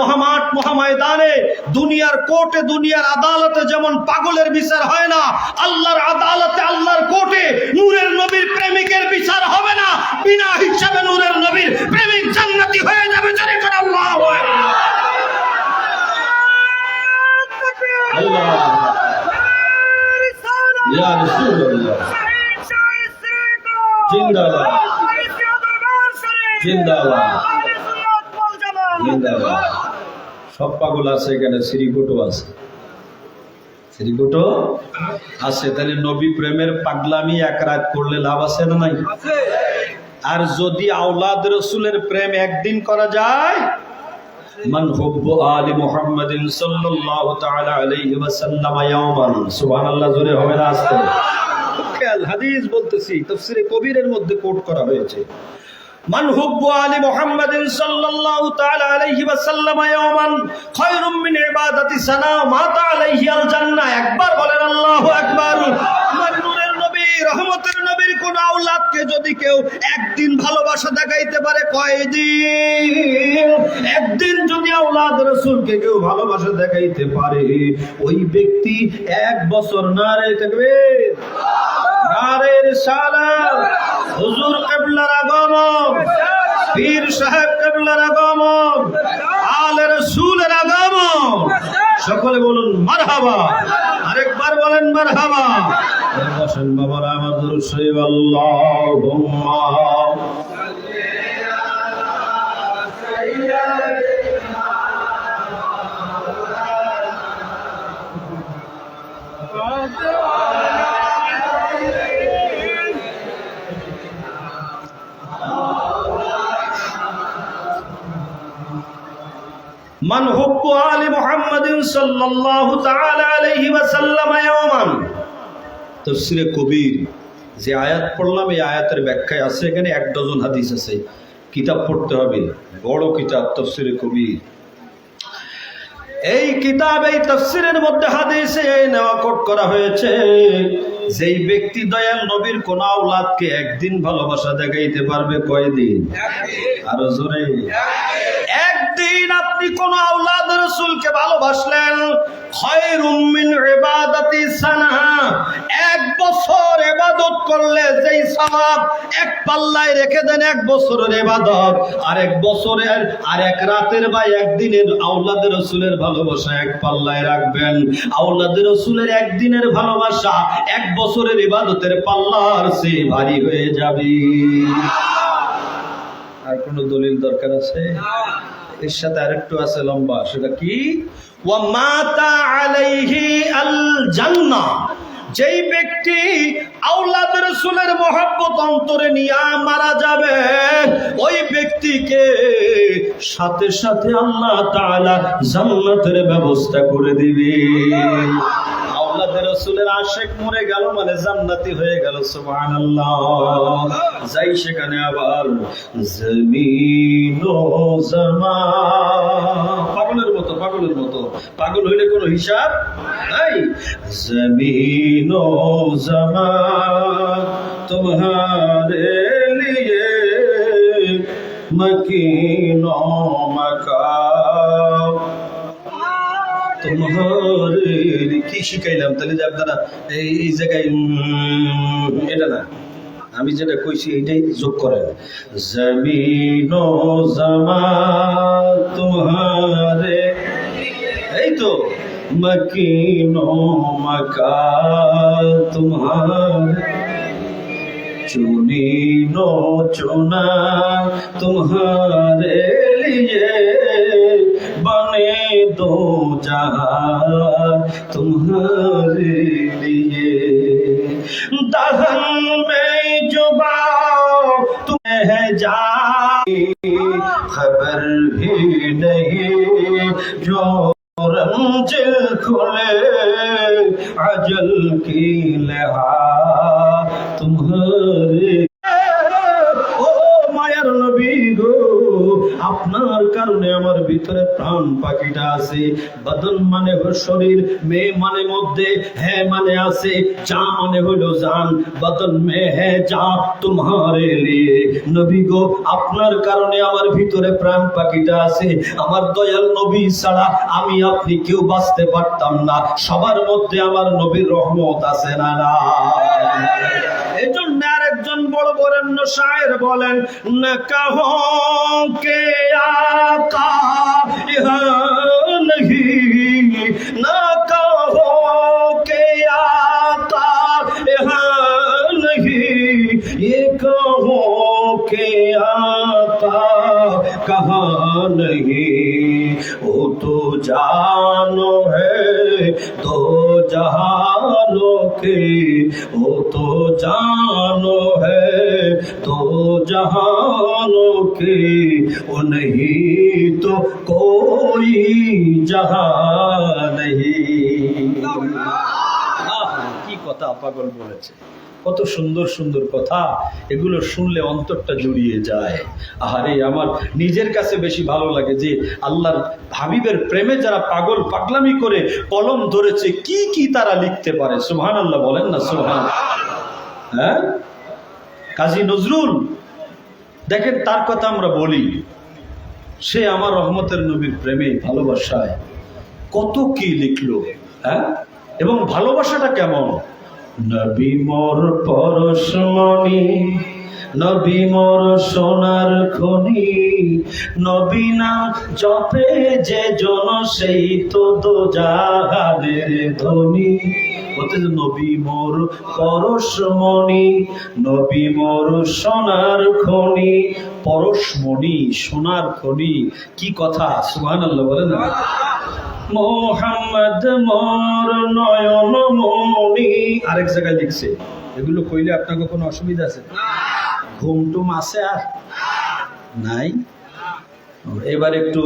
মহামাঠ মহাময়দানে দুনিয়ার কোর্টে দুনিয়ার আদালতে যেমন পাগলের বিচার হয় না আল্লাহর আদালতে আল্লাহর কোর্টে নূরের নবীর প্রেমিকের বিচার হবে না বিনা হিসাবে নূরের নবীর প্রেমিক জান্নাতি হয়ে যাবে জোরে করে আল্লাহু আল্লাহ জিন্দাবাদ। জিন্দাবাদ। জিন্দাবাদ। সব পাগল আছে এখানে শ্রীকুটো আছে। শ্রীকুটো আছে তাহলে নবী প্রেমের পাগলামি এক রাত করলে লাভ আছে না নাই? আর যদি আওলাদ রসুলের প্রেম একদিন করা যায় মান জোরে হবে না আস্তে? খেয়াল হাদিস বলতেছি তাফসীরে কবিরের মধ্যে কোট করা হয়েছে। ইয়াওমান খায়রুম মিন ইবাদাতি সানা মাতা আলাইহি আল জান্নাহ। একবার বলেন আল্লাহু আকবার। নূরের নবী, রহমতের নবীর কোন আওলাদকে যদি কেউ একদিন ভালোবাসা দেখাইতে পারে, কয়দিন? একদিন যদি আওলাদ রসুলকে কেউ ভালোবাসা দেখাইতে পারে, ওই ব্যক্তি এক বছর না রে থাকবে। নারের সালাম। হুজুর কেবলার আগমন, পীর সাহেব কেবলার আগমন, আলে রসুলের আগমন। সকলে বলুন মারহাবা। আরেকবার বলেন মারহাবা। বসেন বাবার শৈব আল্লাহুম্মা। من মান হুব্বু আলি মুহাম্মাদিন সাল্লাল্লাহু তাআলা আলাইহি ওয়াসাল্লাম ইয়াওমান। তাফসীরে কবির, যে আয়াত পড়লাম, এই আয়াতের ব্যাখ্যায় আছে, এখানে এক ডজন হাদিস আছে। কিতাব পড়তে হবে, বড় কিতাব তফসিরে কবির। এই কিতাব, এই তফসিরের মধ্যে হাদিসে নেওয়া কোট করা হয়েছে, যেই ব্যক্তি দয়াল নবীর কোন আওলাদকে একদিন ভালোবাসা দেখাইতে পারবে কয়দিন? আরও জোরে। একদিন আপনি কোন আওলাদ রসুলকে ভালোবাসলেন। এক বছর ইবাদত করলে যেই সওয়াব এক পাল্লায় রেখে দেন, এক বছরের ইবাদত। আর এক বছরের আর এক রাতের বা একদিনের আওলাদ রসুলের ভালোবাসা এক পাল্লায় রাখবেন। আওলাদ রসুলের একদিনের ভালোবাসা এক বছরের ইবাদতের পাল্লার সে ভারী হয়ে যাবে। আর কোনো দলিল দরকার আছে? এর সাথে আরেকটু আছে লম্বা, সেটা কি? ওয়া মাতা আলাইহি আল জান্নাহ যেই ব্যক্তি আউলাদ রসুলের মহাব্বত অন্তরে নিয়ে মারা যাবে, ওই ব্যক্তিকে সাথে সাথে আল্লাহ তাআলা জান্নাতের ব্যবস্থা করে দিবে। আওলাদ রসুলের আশেক মরে গেল মানে জান্নাতি হয়ে গেল, সুবহানাল্লাহ। যাই সেখানে আবার জমিন পাগলের মতো পাগলের মতো। পাগল হইলে কোনো হিসাব নাই? জমিন জামা। তোমারে লিয়ে মকিন মকা তোমার কি শিখাইলাম? তাহলে যে আপনারা এই জায়গায় এটা না। আমি যেটা কইছি, এইটাই যোগ করেন। জমিন জামা তোমারে এই তো। মকিন মকা তোমারে चुनीनो चुना तुम्हारे लिए बने दो जहां तुम्हारे लिए दहन में जुबाओ तुम्हें है जा खबर भी नहीं जो रंज खुले अजल की लहा तुम्हारे আপনার কারণে আমার ভিতরে প্রাণ পাখিটা আছে। বদন মানে হলো শরীর, মেয়ে মানে মধ্যে হ্যাঁ মানে আছে, যা মানে হলো জান। বদন মে হ্যাঁ যা তোমারে লিয়ে নবী গো, আপনার কারণে আমার ভিতরে প্রাণ পাখিটা আছে। আমার দয়াল নবী ছাড়া আমি আপনি কেউ বাঁচতে পারতাম না। সবার মধ্যে আমার নবীর রহমত আছে না এই আরেকজন বড় বরেণ্য শায়ের বলেন কাহো কে আকা कहाँ नहीं वो तो जानो है दो जहानों के वो तो जानो है दो जहानों के वो नहीं तो कोई जहां नहीं আহ, কি কথা পাগল বলেছে কত সুন্দর সুন্দর কথা, এগুলো শুনলে অন্তরটা জুড়িয়ে যায়। আহারে, আমার নিজের কাছে বেশি ভালো লাগে যে আল্লাহর হাবিবের প্রেমে যারা পাগল পাগলামি করে কলম ধরেছে, কি কি তারা লিখতে পারে? সুহান আল্লাহ বলেন না সুহান হ্যাঁ? কাজী নজরুল, দেখেন তার কথা আমরা বলি, সে আমার রহমতের নবীর প্রেমে, ভালোবাসায় কত কি লিখলো হ্যাঁ? এবং ভালোবাসাটা কেমন? নবী মোর পরশমণি, নবী মোর সোনার খনি, নবী না জপে যে জন সেই তো দো জাহানের ধ্বনি অথচ নবী মোর পরশমণি, নবী মোর সোনার খনি, পরশমণি সোনার খনি, কি কথা? সুবহানাল্লাহ, বলেন না। মোহাম্মদ মোর নয়ন মনি আরেক জায়গায় লিখছে এগুলো কইলে আপনাকে কোনো অসুবিধা আছে? ঘুম টুম আছে আর নাই। এবার একটু